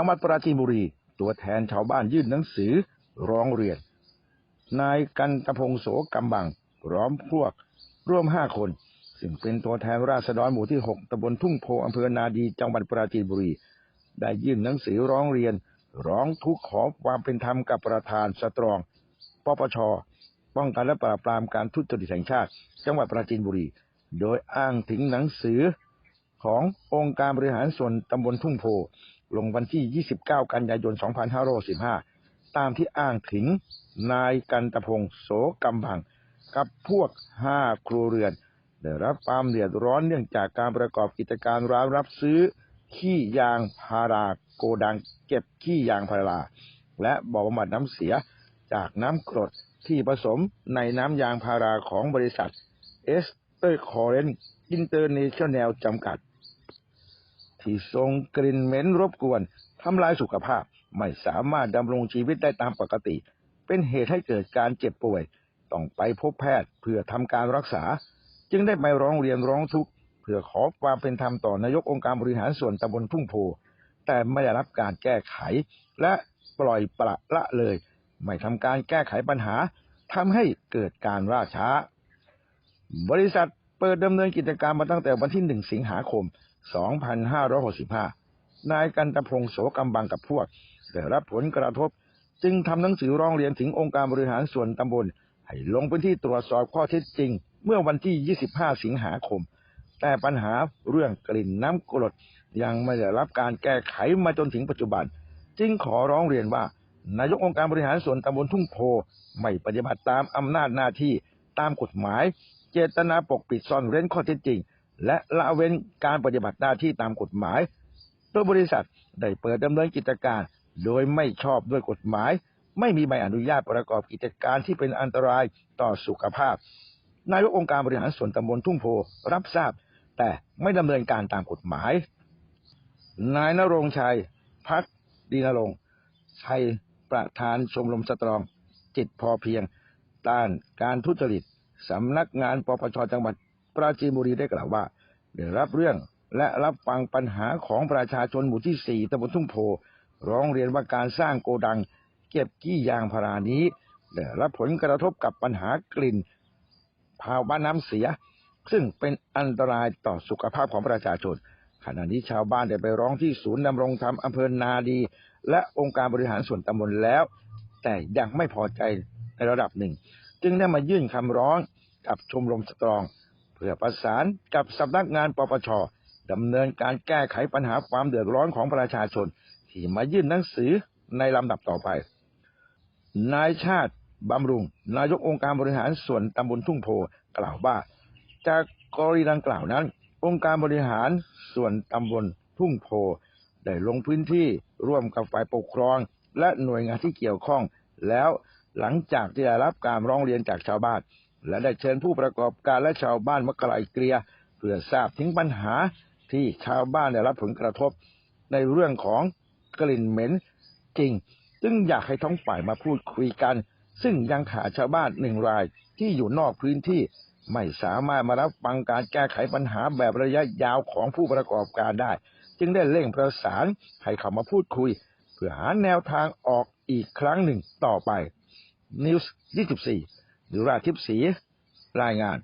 จังหวัดปราจีนบุรี ตัวแทนชาวบ้านยื่นหนังสือร้องเรียน นายกันตพงโสกำบังพร้อมพวกร่วมห้าคน ซึ่งเป็นตัวแทนราษฎรหมู่ที่หกตำบลทุ่งโพอำเภอนาดีจังหวัดปราจีนบุรี ได้ยื่นหนังสือร้องเรียน ร้องทุกข์ขอความเป็นธรรมกับประธานสตรอง ปปช ป้องกันและปราบปรามการทุจริตแห่งชาติ จังหวัดปราจีนบุรี โดยอ้างถึงหนังสือขององค์การบริหารส่วนตำบลทุ่งโพ ลงวันที่ 29 กันยายน 2515 ตามที่อ้างถึงนายกันตะพงโสกำบัง กับพวกห้าครัวเรือน ได้รับความเดือดร้อนเนื่องจากการประกอบกิจการร้านรับซื้อ ขี้ยางพาราโกดังเก็บขี้ยางพารา และบ่อบำบัดน้ำเสียจากน้ำกรดที่ผสมในน้ำยางพาราของบริษัทเอสเตอร์คอเรนอินเตอร์เนชั่นแนลจำกัด ที่ส่งกลิ่นเหม็นรบกวนทำลายสุขภาพ ไม่สามารถดำรงชีวิตได้ตามปกติ เป็นเหตุให้เกิดการเจ็บป่วย ต้องไปพบแพทย์เพื่อทำการรักษา จึงได้ไปร้องเรียนร้องทุกข์เพื่อขอความเป็นธรรมต่อนายกองค์การบริหารส่วนตำบลทุ่งโพ แต่ไม่ได้รับการแก้ไข และปล่อยปละละเลย ไม่ทำการแก้ไขปัญหาทำให้เกิดการล่าช้า บริษัทเปิดดำเนินกิจการมาตั้งแต่วันที่ 1 สิงหาคม 2565 นายกันตพงโสกำบังกับพวก ได้รับผลกระทบ จึงทำหนังสือร้องเรียนถึงองค์การบริหารส่วนตำบล ให้ลงพื้นที่ตรวจสอบข้อเท็จจริง เมื่อวันที่ 25 สิงหาคม แต่ปัญหาเรื่องกลิ่นน้ำกรดยังไม่ได้รับการแก้ไขมาจนถึงปัจจุบัน จึงขอร้องเรียนว่า นายกองค์การบริหารส่วนตำบลทุ่งโพไม่ปฏิบัติตามอำนาจหน้าที่ตามกฎหมาย เจตนาปกปิดซ่อนเร้นข้อเท็จจริง และละเว้นการปฏิบัติหน้าที่ตามกฎหมาย โดยบริษัทได้เปิดดำเนินกิจการ โดยไม่ชอบด้วยกฎหมาย ไม่มีใบอนุญาตประกอบกิจการที่เป็นอันตรายต่อสุขภาพนายกองค์การบริหารส่วนตำบลทุ่งโพรับทราบ แต่ไม่ดำเนินการตามกฎหมาย นายนรงชัย พักดีนรงชัยประธานชมรมสตรอง จิตพอเพียง ต้านการทุจริตสำนักงานปปชจังหวัด ปราจีนบุรีได้กล่าวว่าได้รับเรื่องและรับฟังปัญหาของประชาชนหมู่ที่ 4ตำบลทุ่งโพ ร้องเรียนว่าการสร้างโกดัง เก็บกี้ยางพารานี้ได้รับผลกระทบกับปัญหากลิ่น ภาวะน้ำเสีย ซึ่งเป็นอันตรายต่อสุขภาพของประชาชน ขณะนี้ชาวบ้านได้ไปร้องที่ศูนย์ดำรงธรรมอำเภอนาดี และองค์การบริหารส่วนตำบลแล้ว แต่ยังไม่พอใจในระดับหนึ่ง จึงได้มายื่นคำร้องกับชมรมสตรอง เพื่อประสานกับสำนักงานปปชดำเนินการแก้ไขปัญหาความเดือดร้อนของประชาชน ที่มายื่นหนังสือในลำดับต่อไป นายชาติบำรุง นายกองค์การบริหารส่วนตำบลทุ่งโพกล่าวว่า จากกรณีดังกล่าวนั้น องค์การบริหารส่วนตำบลทุ่งโพได้ลงพื้นที่ร่วมกับฝ่ายปกครอง และหน่วยงานที่เกี่ยวข้อง แล้วหลังจากที่ได้รับการร้องเรียนจากชาวบ้าน และได้เชิญผู้ประกอบการและชาวบ้านมาไกลเกลีย เพื่อทราบถึงปัญหาที่ชาวบ้านได้รับผลกระทบ ในเรื่องของกลิ่นเหม็นจริง จึงอยากให้ท้องฝ่ายมาพูดคุยกัน ซึ่งยังขาดชาวบ้านหนึ่งรายที่อยู่นอกพื้นที่ไม่สามารถมารับฟังการแก้ไขปัญหาแบบระยะยาวของผู้ประกอบการได้ จึงได้เร่งประสานให้เขามาพูดคุย เพื่อหาแนวทางออกอีกครั้งหนึ่งต่อไป News 24 หรือราทิพย์สีรายงาน